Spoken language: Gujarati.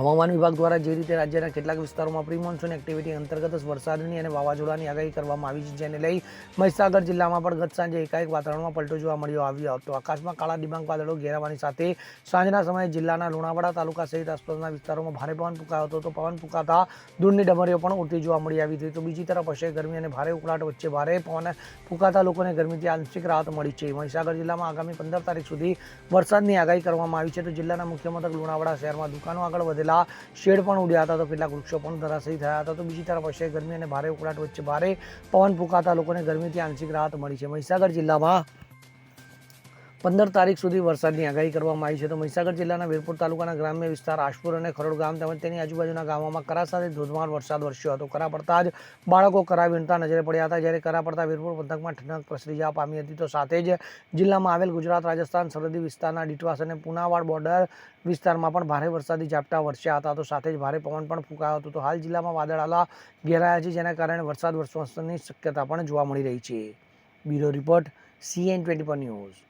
હવામાન વિભાગ દ્વારા જે રીતે રાજ્યના કેટલાક વિસ્તારોમાં પ્રી મોન્સૂન એક્ટિવિટી અંતર્ગત વરસાદની અને વાવાઝોડાની આગાહી કરવામાં આવી છે, જેને લઈ મહીસાગર જિલ્લામાં પણ ગત સાંજે એકાએક વાતાવરણમાં પલટો જોવા મળ્યો આવ્યો હતો. આકાશમાં કાળા ડિબાંગ વાદળો ઘેરાવાની સાથે સાંજના સમયે જિલ્લાના લુણાવાડા તાલુકા સહિત આસપાસના વિસ્તારોમાં ભારે પવન ફૂંકાયો હતો, તો પવન ફૂંકાતા દૂરની ડમરીઓ પણ ઉડતી જોવા મળી આવી હતી. તો બીજી તરફ હશે ગરમી અને ભારે ઉકળાટ, વચ્ચે ભારે પવન ફૂંકાતા લોકોને ગરમીથી આંશિક રાહત મળી છે. મહીસાગર જિલ્લામાં આગામી પંદર તારીખ સુધી વરસાદની આગાહી કરવામાં આવી છે. તો જિલ્લાના મુખ્ય મથક લુણાવાડા શહેરમાં દુકાનો આગળ વધેલા શેડ પણ ઉડ્યા હતા તો કેટલાક વૃક્ષો પણ ધરાશયી થયા હતા. તો બીજી તરફ અસહ્ય ગરમી અને ભારે ઉકળાટ વચ્ચે ભારે પવન ફૂંકાતા લોકોને ગરમીથી આંશિક રાહત મળી છે. મહીસાગર જિલ્લામાં પંદર તારીખ સુધી વરસાદની આગાહી કરવામાં આવી છે. તો મહીસાગર જિલ્લાના વીરપુર તાલુકાના ગ્રામ્ય વિસ્તાર આશપુર અને ખરોડ ગામ તેમજ તેની આજુબાજુના ગામોમાં કરા સાથે ધોધમાર વરસાદ વરસ્યો હતો. કરા પડતા જ બાળકો કરા વીણતા નજરે પડ્યા હતા. જ્યારે કરા પડતા વીરપુર પંથકમાં ઠંડક પ્રસરી જવા પામી હતી, તો સાથે જ જિલ્લામાં આવેલ ગુજરાત, રાજસ્થાન, સરહદી વિસ્તારના ડીટવાસ અને પુનાવાડ બોર્ડર વિસ્તારમાં પણ ભારે વરસાદી ઝાપટા વરસ્યા હતા. તો સાથે જ ભારે પવન પણ ફૂંકાયો હતો. તો હાલ જિલ્લામાં વાદળાલા ઘેરાયા છે, જેના કારણે વરસાદ વરસવાની શક્યતા પણ જોવા મળી રહી છે. Bureau report, C N twenty news.